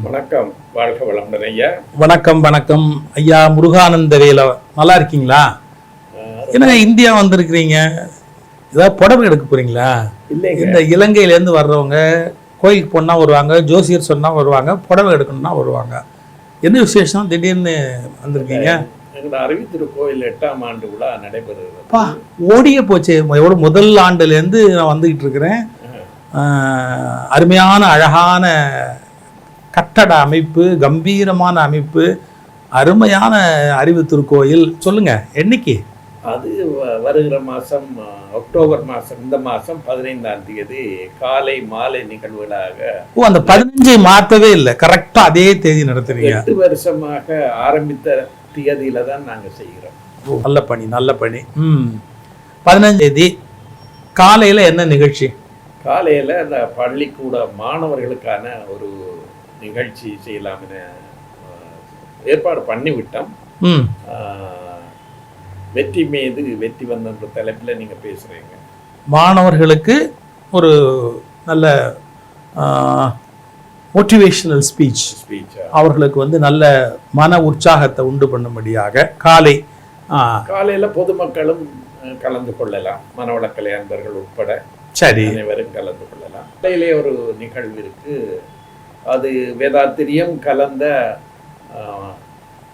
வணக்கம். வாழ்க வளமுடன் ஐயா வணக்கம் வணக்கம். ஐயா முருகானந்தவேல நல்லா இருக்கீங்களா? என்ன இந்தியா வந்திருக்கிறீங்க? ஏதாவது புடவை எடுக்க போறீங்களா? இந்த இலங்கையிலேருந்து வர்றவங்க கோயிலுக்கு போனால் வருவாங்க ஜோசியர் சொன்னால் வருவாங்க புடவை எடுக்கணும்னா வருவாங்க. என்ன விசேஷம்? திடீர்னு வந்திருக்கீங்க? எங்களோட அறிவித்திருக்கோயில் எட்டாம் ஆண்டு விழா ஓடியே போச்சு. எவ்வளோ முதல் ஆண்டுலேருந்து நான் வந்துக்கிட்டு இருக்கிறேன். அருமையான அழகான கட்டட அமைப்பு கம்பீரமான அமைப்பு அருமையான அறிவு திருக்கோயில். சொல்லுங்க என்னைக்கு? அது வருகிற அஹ், அக்டோபர் மாசம் இந்த மாசம் பதினைந்தாம் தேதி காலை மாலை நிகழ்வுகளாக. ஓ அந்த பதினஞ்சை மாற்றவே இல்லை. கரெக்டாக அதே தேதி நடத்துறீங்க. எட்டு வருஷமாக ஆரம்பித்த தேதியில தான் நாங்க செய்கிறோம். நல்ல பணி நல்ல பணி. ம். பதினஞ்சாம் தேதி காலையில் என்ன நிகழ்ச்சி? காலையில அந்த பள்ளிக்கூட மாணவர்களுக்கான ஒரு நிகழ்ச்சி செய்யலாம்னு ஏற்பாடு பண்ணிவிட்டோம். வெற்றி மீது வெற்றி வந்தன்ற தலைப்பில் நீங்க பேசுறீங்க. மாணவர்களுக்கு ஒரு நல்ல மோட்டிவேஷனல் ஸ்பீச் ஸ்பீச் அவர்களுக்கு வந்து நல்ல மன உற்சாகத்தை உண்டு பண்ணும்படியாக காலை காலையில பொதுமக்களும் கலந்து கொள்ளலாம். மனவளக்கலை அன்பர்கள் உட்பட சரி. அனைவரும் கலந்து கொள்ளலாம். காலையிலே ஒரு நிகழ்வு இருக்கு. அது வேதாத்திரியம் கலந்த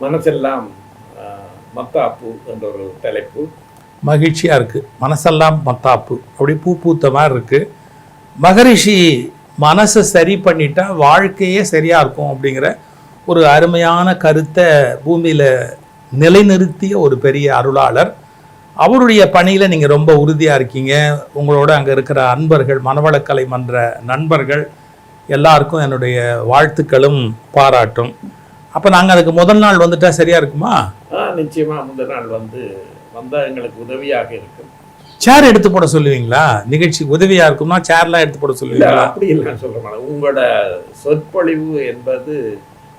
மனசெல்லாம் மத்தாப்பு என்ற ஒரு தலைப்பு. மகிழ்ச்சியாக இருக்குது மனசெல்லாம் மத்தாப்பு. அப்படி பூ பூத்த மாதிரி இருக்குது மகரிஷி மனசை சரி பண்ணிட்டா வாழ்க்கையே சரியாக இருக்கும் அப்படிங்கிற ஒரு அருமையான கருத்தை பூமியில் நிலைநிறுத்திய ஒரு பெரிய அருளாளர். அவருடைய பணியில் நீங்கள் ரொம்ப உறுதியாக இருக்கீங்க. உங்களோட அங்கே இருக்கிற அன்பர்கள் மனவளக்கலை மன்ற நண்பர்கள் எல்லாருக்கும் என்னுடைய வாழ்த்துக்களும் பாராட்டும். அப்ப நாங்க அதுக்கு முதல் நாள் வந்துட்டா சரியா இருக்குமா? நிச்சயமா முதல் நாள் வந்து வந்தா எங்களுக்கு உதவியாக இருக்கும். சேர் எடுத்து போட சொல்லுவீங்களா? நிகழ்ச்சிக்கு உதவியா இருக்கும்னா சேர்லாம் எடுத்து போட சொல்லுவீங்களா? அப்படி இல்லை சொல்ல மாட்டேன். உங்களோட சொற்பொழிவு என்பது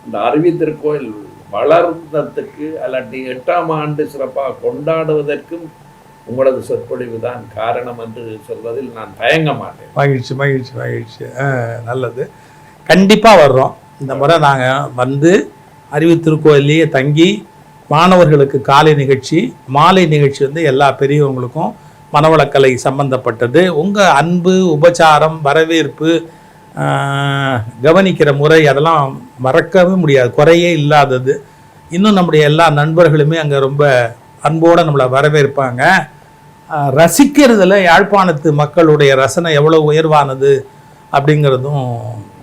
இந்த அறிவித்திருக்கோயில் வளர்ந்ததுக்கு அல்லாட்டி எட்டாம் ஆண்டு சிறப்பாக கொண்டாடுவதற்கும் உங்களது சொற்பொழிவு தான் காரணம் என்று சொல்வதில் நான் தயங்க மாட்டேன். மகிழ்ச்சி மகிழ்ச்சி மகிழ்ச்சி. நல்லது. கண்டிப்பாக வர்றோம். இந்த முறை நாங்கள் வந்து அறிவு திருக்கோயிலேயே தங்கி மாணவர்களுக்கு காலை நிகழ்ச்சி மாலை நிகழ்ச்சி வந்து எல்லா பெரியவங்களுக்கும் மனவளக்கலை சம்பந்தப்பட்டது. உங்கள் அன்பு உபச்சாரம் வரவேற்பு கவனிக்கிற முறை அதெல்லாம் மறக்கவே முடியாது. குறையே இல்லாதது. இன்னும் நம்முடைய எல்லா நண்பர்களுமே அங்கே ரொம்ப அன்போடு நம்மளை வரவேற்பாங்க. ரசிக்கிறதுல யாழ்ப்பாணத்து மக்களுடைய ரசனை எவ்வளோ உயர்வானது அப்படிங்கிறதும்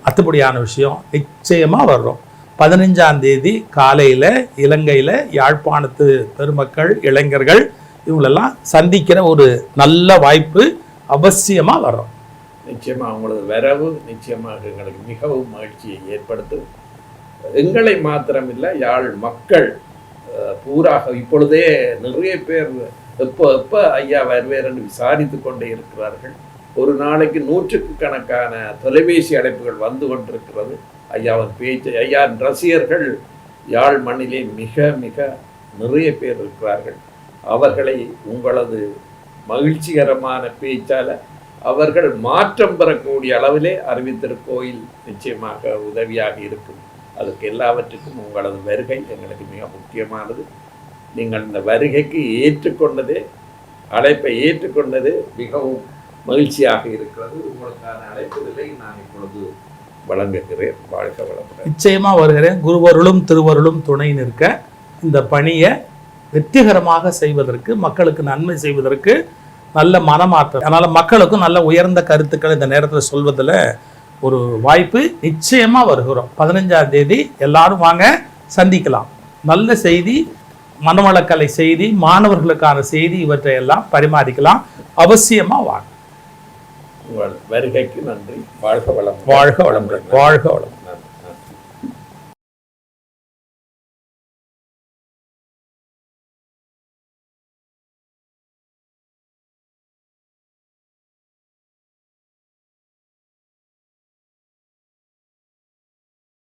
அத்துப்படியான விஷயம். நிச்சயமாக வர்றோம். பதினஞ்சாம் தேதி காலையில் இலங்கையில் யாழ்ப்பாணத்து பெருமக்கள் இளைஞர்கள் இவங்களெல்லாம் சந்திக்கிற ஒரு நல்ல வாய்ப்பு அவசியமாக வர்றோம். நிச்சயமாக அவங்களது வரவு நிச்சயமாக எங்களுக்கு மிகவும் மகிழ்ச்சியை ஏற்படுத்தும். எங்களை மாத்திரமில்லை யாழ் மக்கள் பூராக இப்பொழுதே நிறைய பேர் எப்போ எப்போ ஐயா வருவேர் விசாரித்து கொண்டே இருக்கிறார்கள். ஒரு நாளைக்கு நூற்றுக்கு கணக்கான தொலைபேசி அழைப்புகள் வந்து கொண்டிருக்கிறது. ஐயாவின் பேச்சு ஐயா ரசிகர்கள் யாழ் மண்ணிலே மிக மிக நிறைய பேர் இருக்கிறார்கள். அவர்களை உங்களது மகிழ்ச்சிகரமான பேச்சால அவர்கள் மாற்றம் பெறக்கூடிய அளவிலே அறிவித்திருக்கோயில் நிச்சயமாக உதவியாக இருக்கும். அதுக்கு எல்லாவற்றுக்கும் உங்களது வருகை எங்களுக்கு மிக முக்கியமானது. நீங்கள் இந்த வருகைக்கு ஏற்றுக்கொண்டதே அழைப்பை ஏற்றுக்கொண்டது மிகவும் மகிழ்ச்சியாக இருக்கிறது. உங்களுக்கான அழைப்புதலை நான் இப்பொழுது வழங்குகிறேன். வாழ்க வளமுடன். நிச்சயமாக வருகிறேன். குருவருளும் திருவருளும் துணை நிற்க இந்த பணியை வெற்றிகரமாக செய்வதற்கு மக்களுக்கு நன்மை செய்வதற்கு நல்ல மனமாற்றம். அதனால் மக்களுக்கும் நல்ல உயர்ந்த கருத்துக்கள் இந்த நேரத்தில் சொல்வதில் ஒரு வாய்ப்பு நிச்சயமாக வருகிறோம். பதினஞ்சாம் தேதி எல்லாரும் வாங்க சந்திக்கலாம். நல்ல செய்தி மனவளக்கலை செய்தி மாணவர்களுக்கான செய்தி இவற்றை எல்லாம் பரிமாறிக்கலாம். அவசியமா வாங்க. உங்கள் வருகைக்கு நன்றி. வாழ்க வளம் வாழ்க வளமுடன். வாழ்க வளம்